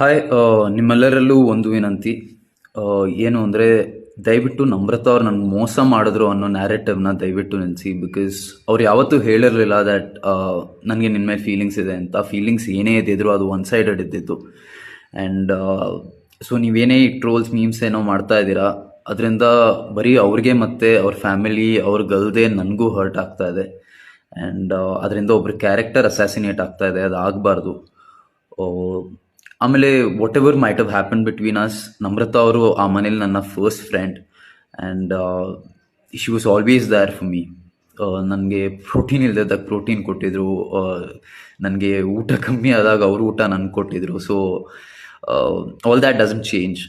Hi ನಿಮ್ಮೆಲ್ಲರಲ್ಲೂ ಒಂದು ವಿನಂತಿ. ಏನು ಅಂದರೆ, ದಯವಿಟ್ಟು ನಮ್ರತಾ ಅವ್ರು ನನ್ನ ಮೋಸ ಮಾಡಿದ್ರು ಅನ್ನೋ ನ್ಯಾರೇಟಿವ್ನ ದಯವಿಟ್ಟು ನೆನೆಸಿ ಬಿಕಾಸ್ ಅವ್ರು ಯಾವತ್ತೂ ಹೇಳಿರಲಿಲ್ಲ ದ್ಯಾಟ್ ನನಗೆ ನಿನ್ನ ಮೇಲೆ ಫೀಲಿಂಗ್ಸ್ ಇದೆ ಅಂತ. ಫೀಲಿಂಗ್ಸ್ ಏನೇ ಇದ್ದಿದ್ರು ಅದು ಒನ್ ಸೈಡೆಡ್ ಇದ್ದಿತ್ತು ಆ್ಯಂಡ್ ಸೊ ನೀವೇನೇ ಟ್ರೋಲ್ಸ್ ಮೀಮ್ಸ್ ಏನೋ ಮಾಡ್ತಾ ಇದ್ದೀರಾ, ಅದರಿಂದ ಬರೀ ಅವ್ರಿಗೆ ಮತ್ತು ಅವ್ರ ಫ್ಯಾಮಿಲಿ ಅವ್ರಿಗಲ್ದೆ ನನಗೂ ಹರ್ಟ್ ಆಗ್ತಾ ಇದೆ. ಆ್ಯಂಡ್ ಅದರಿಂದ ಒಬ್ರ ಕ್ಯಾರೆಕ್ಟರ್ ಅಸಾಸಿನೇಟ್ ಆಗ್ತಾ ಇದೆ, ಅದು ಆಗಬಾರ್ದು. ಆಮೇಲೆ whatever might have happen between us Namrata ಅವರು ಆ ಮನೇಲಿ ನನ್ನ first friend and she was always there for me ನನಗೆ ಪ್ರೋಟೀನ್ ಇಲ್ಲದಾಗ ಪ್ರೋಟೀನ್ ಕೊಟ್ಟಿದ್ರು. ನನಗೆ ಊಟ ಕಮ್ಮಿ ಆದಾಗ ಅವರು ಊಟ ನನಗೆ ಕೊಟ್ಟಿದ್ರು. So all that doesn't change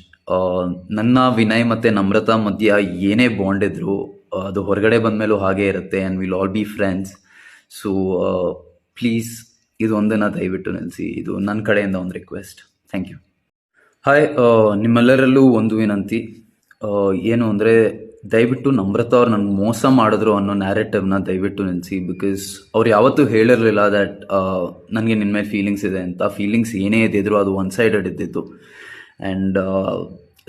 ನನ್ನ ವಿನಯ್ ಮತ್ತು ನಮ್ರತಾ ಮಧ್ಯ ಏನೇ ಬಾಂಡ್ ಇದ್ರು ಅದು ಹೊರಗಡೆ ಬಂದಮೇಲೂ ಹಾಗೇ ಇರುತ್ತೆ and will all be friends so please ಇದು ಒಂದನ್ನ ದಯವಿಟ್ಟು ನಿಲ್ಲಿಸಿ ಇದು ನನ್ನ ಕಡೆಯಿಂದ ಒಂದು ರಿಕ್ವೆಸ್ಟ್ ಥ್ಯಾಂಕ್ ಯು ಹಾಯ್ ನಿಮ್ಮೆಲ್ಲರಲ್ಲೂ ಒಂದು ವಿನಂತಿ. ಏನು ಅಂದರೆ ದಯವಿಟ್ಟು ನಮ್ರತಾ ಅವ್ರು ನನ್ನ ಮೋಸ ಮಾಡಿದ್ರು ಅನ್ನೋ ನ್ಯಾರೇಟಿವ್ನ ದಯವಿಟ್ಟು ನಿಲ್ಲಿಸಿ ಬಿಕಾಸ್ ಅವ್ರು ಯಾವತ್ತೂ ಹೇಳಿರಲಿಲ್ಲ ದ್ಯಾಟ್ ನನಗೆ ನಿನ್ನ ಮೇಲೆ ಫೀಲಿಂಗ್ಸ್ ಇದೆ ಅಂತ. ಫೀಲಿಂಗ್ಸ್ ಏನೇ ಇದ್ದಿದ್ರು ಅದು ಒನ್ ಸೈಡೆಡ್ ಇದ್ದಿತ್ತು ಆ್ಯಂಡ್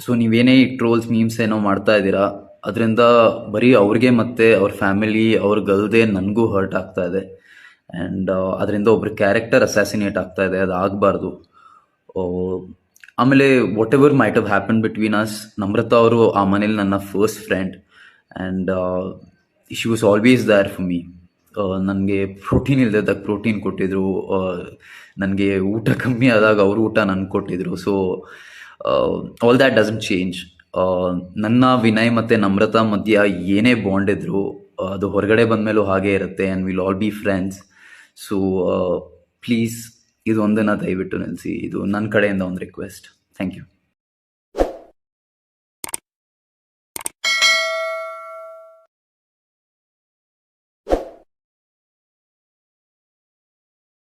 ಸೊ ನೀವೇನೇ ಈ ಟ್ರೋಲ್ಸ್ ಮೀಮ್ಸ್ ಏನೋ ಮಾಡ್ತಾ ಇದ್ದೀರಾ, ಅದರಿಂದ ಬರೀ ಅವ್ರಿಗೆ ಮತ್ತು ಅವ್ರ ಫ್ಯಾಮಿಲಿ ಅವ್ರಿಗಲ್ದೆ ನನಗೂ ಹರ್ಟ್ ಆಗ್ತಾ ಇದೆ. ಆ್ಯಂಡ್ ಅದರಿಂದ ಒಬ್ರ ಕ್ಯಾರೆಕ್ಟರ್ ಅಸಾಸಿನೇಟ್ ಆಗ್ತಾ ಇದೆ, ಅದು ಆಗಬಾರ್ದು. ಆಮೇಲೆ whatever might have happen between us Namrata ಅವರು ಆ ಮನೇಲಿ ನನ್ನ first friend and she was always there for me ನನಗೆ ಪ್ರೋಟೀನ್ ಇಲ್ಲದಾಗ ಪ್ರೋಟೀನ್ ಕೊಟ್ಟಿದ್ರು. ನನಗೆ ಊಟ ಕಮ್ಮಿ ಆದಾಗ ಅವರು ಊಟ ನನಗೆ ಕೊಟ್ಟಿದ್ರು. So all that doesn't change ನನ್ನ ವಿನಯ್ ಮತ್ತು ನಮ್ರತಾ ಮಧ್ಯ ಏನೇ ಬಾಂಡ್ ಇದ್ರು, ಅದು ಹೊರಗಡೆ ಬಂದಮೇಲೂ ಹಾಗೇ ಇರುತ್ತೆ and will all be friends so please ಇದು ಒಂದನ್ನು ದಯವಿಟ್ಟು ನಿಲ್ಲಿಸಿ ಇದು ನನ್ನ ಕಡೆಯಿಂದ ಒಂದು ರಿಕ್ವೆಸ್ಟ್ ಥ್ಯಾಂಕ್ ಯು